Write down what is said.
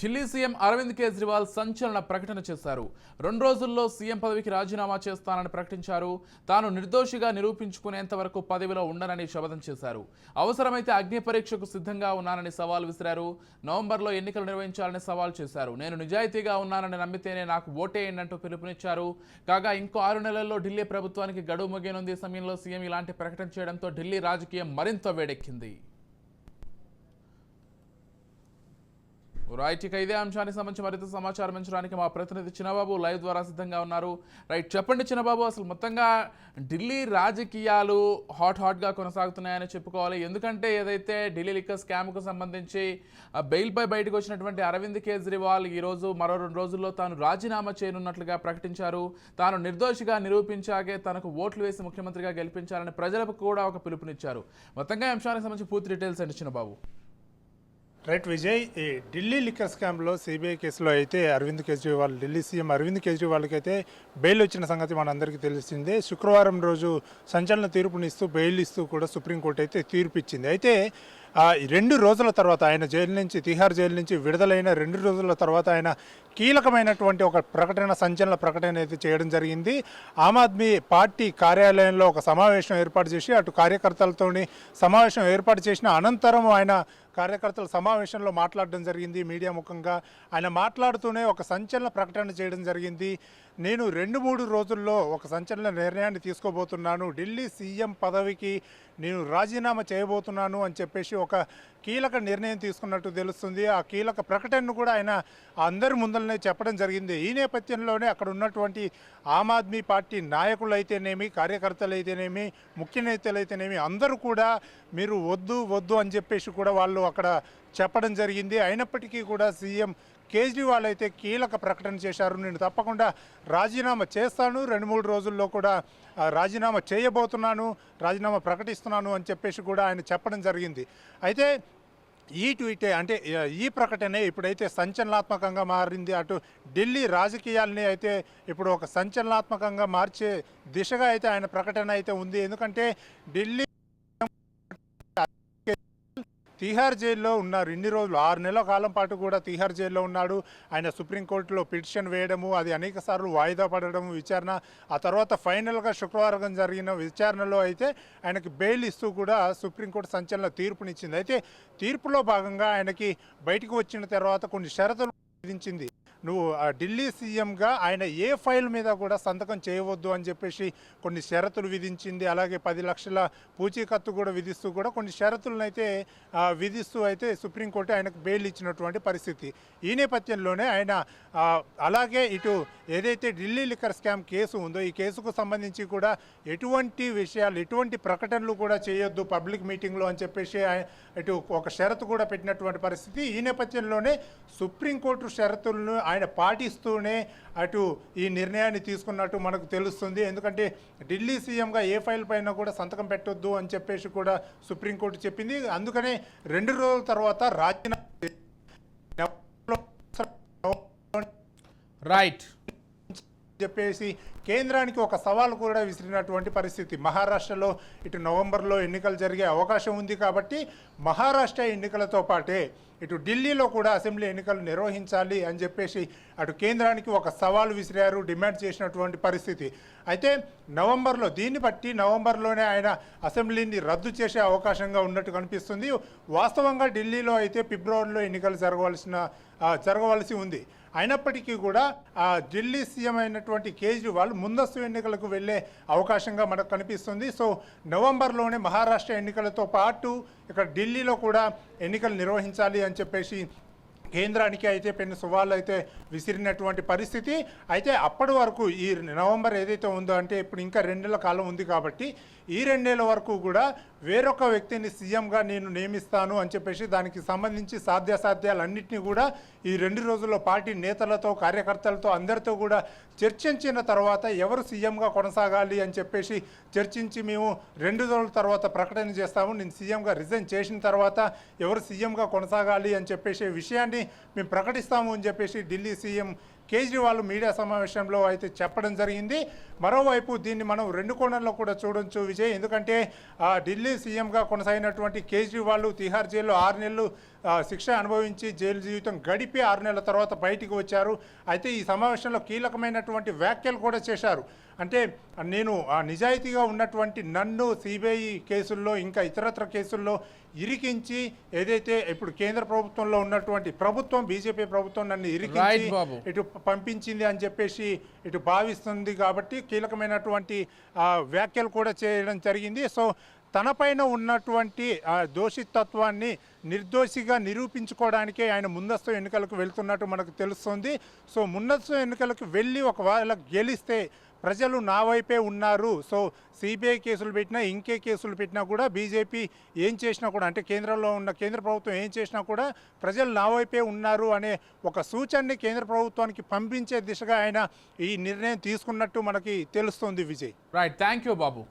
Delhi CM Arvind Kejriwal సంచలన ప్రకటన చేశారు. రెండు రోజుల్లో సీఎం పదవికి రాజీనామా చేస్తానని ప్రకటించారు. తాను నిర్దోషిగా నిరూపించుకునేంత వరకు పదవిలో ఉండనని శపథం చేశారు. అవసరమైతే అగ్ని పరీక్షకు సిద్ధంగా ఉన్నానని సవాల్ విసిరారు. నవంబర్లో ఎన్నికలు నిర్వహించాలని సవాల్ చేశారు. నేను నిజాయితీగా ఉన్నానని నమ్మితేనే నాకు ఓటేయండి అంటూ పిలుపునిచ్చారు. కాగా ఇంకో ఆరు నెలల్లో ఢిల్లీ ప్రభుత్వానికి గడువు ముగియనుంది. సమయంలో సీఎం ఇలాంటి ప్రకటన చేయడంతో ఢిల్లీ రాజకీయం మరింత వేడెక్కింది. రైట్ ఇక ఇదే అంశానికి సంబంధించి మరింత సమాచారం ఇచ్చడానికి మా ప్రతినిధి చిన్నబాబు లైవ్ ద్వారా సిద్ధంగా ఉన్నారు. రైట్ చెప్పండి చిన్నబాబు అసలు మొత్తంగా ఢిల్లీ రాజకీయాలు హాట్ హాట్గా కొనసాగుతున్నాయని చెప్పుకోవాలి. ఎందుకంటే ఏదైతే ఢిల్లీ లిక్క స్కామ్కు సంబంధించి బెయిల్పై బయటకు వచ్చినటువంటి అరవింద్ కేజ్రీవాల్ ఈరోజు మరో రెండు రోజుల్లో తాను రాజీనామా చేయనున్నట్లుగా ప్రకటించారు. తాను నిర్దోషిగా నిరూపించాకే తనకు ఓట్లు వేసి ముఖ్యమంత్రిగా గెలిపించాలని ప్రజలకు కూడా ఒక పిలుపునిచ్చారు. మొత్తంగా అంశానికి సంబంధించి పూర్తి డీటెయిల్స్ అండి చిన్నబాబు? రైట్ విజయ్ ఈ ఢిల్లీ లిక్కర్ స్కామ్లో సిబిఐ కేసులో అయితే అరవింద్ కేజ్రీవాల్ ఢిల్లీ సీఎం అరవింద్ కేజ్రీవాల్కి అయితే బెయిల్ వచ్చిన సంగతి మనందరికీ తెలిసిందే. శుక్రవారం రోజు సంచలన తీర్పునిస్తూ బెయిల్ ఇస్తూ కూడా సుప్రీంకోర్టు అయితే తీర్పు ఇచ్చింది అయితే రెండు రోజుల తర్వాత ఆయన జైలు నుంచి తిహార్ జైలు నుంచి విడుదలైన రెండు రోజుల తర్వాత ఆయన కీలకమైనటువంటి ఒక ప్రకటన సంచలన ప్రకటన అయితే చేయడం జరిగింది. ఆమ్ ఆద్మీ పార్టీ కార్యాలయంలో ఒక సమావేశం ఏర్పాటు చేసి అటు కార్యకర్తలతోని సమావేశం ఏర్పాటు చేసిన అనంతరం ఆయన కార్యకర్తల సమావేశంలో మాట్లాడడం జరిగింది మీడియా ముఖంగా. ఆయన మాట్లాడుతూనే ఒక సంచలన ప్రకటన చేయడం జరిగింది. నేను రెండు మూడు రోజుల్లో ఒక సంచలన నిర్ణయాన్ని తీసుకోబోతున్నాను. ఢిల్లీ సీఎం పదవికి నేను రాజీనామా చేయబోతున్నాను అని చెప్పేసి ఒక కీలక నిర్ణయం తీసుకున్నట్టు తెలుస్తుంది. ఆ కీలక ప్రకటనను కూడా ఆయన అందరి ముందరనే చెప్పడం జరిగింది. ఈ నేపథ్యంలోనే అక్కడ ఉన్నటువంటి ఆమ్ ఆద్మీ పార్టీ నాయకులు అయితేనేమి కార్యకర్తలు అయితేనేమి ముఖ్య నేతలు అయితేనేమి అందరూ కూడా మీరు వద్దు వద్దు అని చెప్పేసి కూడా వాళ్ళు అక్కడ చెప్పడం జరిగింది. అయినప్పటికీ కూడా సీఎం కేజ్రీవాల్ అయితే కీలక ప్రకటన చేశారు. నేను తప్పకుండా రాజీనామా చేస్తాను. రెండు మూడు రోజుల్లో కూడా రాజీనామా చేయబోతున్నాను రాజీనామా ప్రకటిస్తున్నాను అని చెప్పేసి కూడా ఆయన చెప్పడం జరిగింది. అయితే ఈ ట్వీటే అంటే ఈ ప్రకటనే ఇప్పుడైతే సంచలనాత్మకంగా మారింది. అటు ఢిల్లీ రాజకీయాల్ని అయితే ఇప్పుడు ఒక సంచలనాత్మకంగా మార్చే దిశగా అయితే ఆయన ప్రకటన అయితే ఉంది. ఎందుకంటే ఢిల్లీ తీహార్ జైల్లో ఉన్నారు. ఇన్ని రోజులు ఆరు నెలల కాలం పాటు కూడా తీహార్ జైల్లో ఉన్నాడు. ఆయన సుప్రీంకోర్టులో పిటిషన్ వేయడము అది అనేక సార్లు వాయిదా పడడం విచారణ ఆ తర్వాత ఫైనల్గా శుక్రవారం జరిగిన విచారణలో అయితే ఆయనకి బెయిల్ ఇస్తూ కూడా సుప్రీంకోర్టు సంచలన తీర్పునిచ్చింది. అయితే తీర్పులో భాగంగా ఆయనకి బయటకు వచ్చిన తర్వాత కొన్ని షరతులు విధించింది. నువ్వు ఢిల్లీ సీఎంగా ఆయన ఏ ఫైల్ మీద కూడా సంతకం చేయవద్దు అని చెప్పేసి కొన్ని షరతులు విధించింది. అలాగే పది లక్షల పూచీకత్తు కూడా విధిస్తూ కూడా కొన్ని షరతులను అయితే విధిస్తూ అయితే సుప్రీంకోర్టు ఆయనకు బెయిల్ ఇచ్చినటువంటి పరిస్థితి. ఈ నేపథ్యంలోనే ఆయన అలాగే ఇటు ఏదైతే ఢిల్లీ లిక్కర్ స్కామ్ కేసు ఉందో ఈ కేసుకు సంబంధించి కూడా ఎటువంటి విషయాలు ఎటువంటి ప్రకటనలు కూడా చేయొద్దు పబ్లిక్ మీటింగ్లో అని చెప్పేసి ఇటు ఒక షరతు కూడా పెట్టినటువంటి పరిస్థితి. ఈ నేపథ్యంలోనే సుప్రీంకోర్టు షరతులను ఆయన పాటిస్తూనే అటు ఈ నిర్ణయాన్ని తీసుకున్నట్టు మనకు తెలుస్తుంది. ఎందుకంటే ఢిల్లీ సీఎంగా ఏ ఫైల్ పైన కూడా సంతకం పెట్టొద్దు అని చెప్పేసి కూడా సుప్రీంకోర్టు చెప్పింది. అందుకనే రెండు రోజుల తర్వాత రాజీనామా రైట్ చెప్పేసి కేంద్రానికి ఒక సవాల్ కూడా విసిరినటువంటి పరిస్థితి. మహారాష్ట్రలో ఇటు నవంబర్లో ఎన్నికలు జరిగే అవకాశం ఉంది కాబట్టి మహారాష్ట్ర ఎన్నికలతో పాటే ఇటు ఢిల్లీలో కూడా అసెంబ్లీ ఎన్నికలు నిర్వహించాలి అని చెప్పేసి అటు కేంద్రానికి ఒక సవాల్ విసిరారు డిమాండ్ చేసినటువంటి పరిస్థితి. అయితే నవంబర్లో దీన్ని బట్టి నవంబర్లోనే ఆయన అసెంబ్లీని రద్దు చేసే అవకాశంగా ఉన్నట్టు కనిపిస్తుంది. వాస్తవంగా ఢిల్లీలో అయితే ఫిబ్రవరిలో ఎన్నికలు జరగవలసిన జరగవలసి ఉంది. అయినప్పటికీ కూడా ఆ ఢిల్లీ సీఎం అయినటువంటి కేజ్రీవాల్ ముందస్తు ఎన్నికలకు వెళ్ళే అవకాశంగా మనకు కనిపిస్తుంది. సో నవంబర్లోనే మహారాష్ట్ర ఎన్నికలతో పాటు ఇక్కడ ఢిల్లీలో కూడా ఎన్నికలు నిర్వహించాలి అని చెప్పేసి కేంద్రానికి అయితే పెన్ను సువాళ్ళు అయితే విసిరినటువంటి పరిస్థితి. అయితే అప్పటి వరకు ఈ నవంబర్ ఏదైతే ఉందో అంటే ఇప్పుడు ఇంకా రెండేళ్ళ కాలం ఉంది కాబట్టి ఈ రెండేళ్ళ వరకు కూడా వేరొక వ్యక్తిని సీఎంగా నేను నియమిస్తాను అని చెప్పేసి దానికి సంబంధించి సాధ్యాసాధ్యాలన్నింటినీ కూడా ఈ రెండు రోజుల్లో పార్టీ నేతలతో కార్యకర్తలతో అందరితో కూడా చర్చించిన తర్వాత ఎవరు సీఎంగా కొనసాగాలి అని చెప్పేసి చర్చించి మేము రెండు రోజుల తర్వాత ప్రకటన చేస్తాము. నేను సీఎంగా రిజైన్ చేసిన తర్వాత ఎవరు సీఎంగా కొనసాగాలి అని చెప్పేసి విషయాన్ని మేము ప్రకటిస్తాము అని చెప్పేసి ఢిల్లీ సీఎం కేజ్రీవాల్ మీడియా సమావేశంలో అయితే చెప్పడం జరిగింది. మరోవైపు దీన్ని మనం రెండు కోణంలో కూడా చూడొచ్చు విజయ్. ఎందుకంటే ఢిల్లీ సీఎంగా కొనసాగినటువంటి కేజ్రీవాల్ తిహార్ జైల్లో ఆరు నెలలు శిక్ష అనుభవించి జైలు జీవితం గడిపి ఆరు నెలల తర్వాత బయటికి వచ్చారు. అయితే ఈ సమావేశంలో కీలకమైనటువంటి వ్యాఖ్యలు కూడా చేశారు. అంటే నేను ఆ నిజాయితీగా ఉన్నటువంటి నన్ను సిబిఐ కేసుల్లో ఇంకా ఇతరత్ర కేసుల్లో ఇరికించి ఏదైతే ఇప్పుడు కేంద్ర ప్రభుత్వంలో ఉన్నటువంటి ప్రభుత్వం బీజేపీ ప్రభుత్వం నన్ను ఇరికించి. ఇటు పంపించింది అని చెప్పేసి ఇటు భావిస్తుంది కాబట్టి కీలకమైనటువంటి వ్యాఖ్యలు కూడా చేయడం జరిగింది సో తనపైన ఉన్నటువంటి ఆ, దోషితత్వాన్ని నిర్దోషిగా నిరూపించుకోవడానికే ఆయన ముందస్తు ఎన్నికలకు వెళ్తున్నట్టు మనకు తెలుస్తుంది. సో ముందస్తు ఎన్నికలకు వెళ్ళి ఒకవేళ గెలిస్తే ప్రజలు నా వైపే ఉన్నారు. సో సిబిఐ కేసులు పెట్టినా ఇంకే కేసులు పెట్టినా కూడా బీజేపీ ఏం చేసినా కూడా అంటే కేంద్రంలో ఉన్న కేంద్ర ప్రభుత్వం ఏం చేసినా కూడా ప్రజలు నా వైపే ఉన్నారు అనే ఒక సూచనని కేంద్ర ప్రభుత్వానికి పంపించే దిశగా ఆయన ఈ నిర్ణయం తీసుకున్నట్టు మనకి తెలుస్తుంది Vijay. Right thank you Babu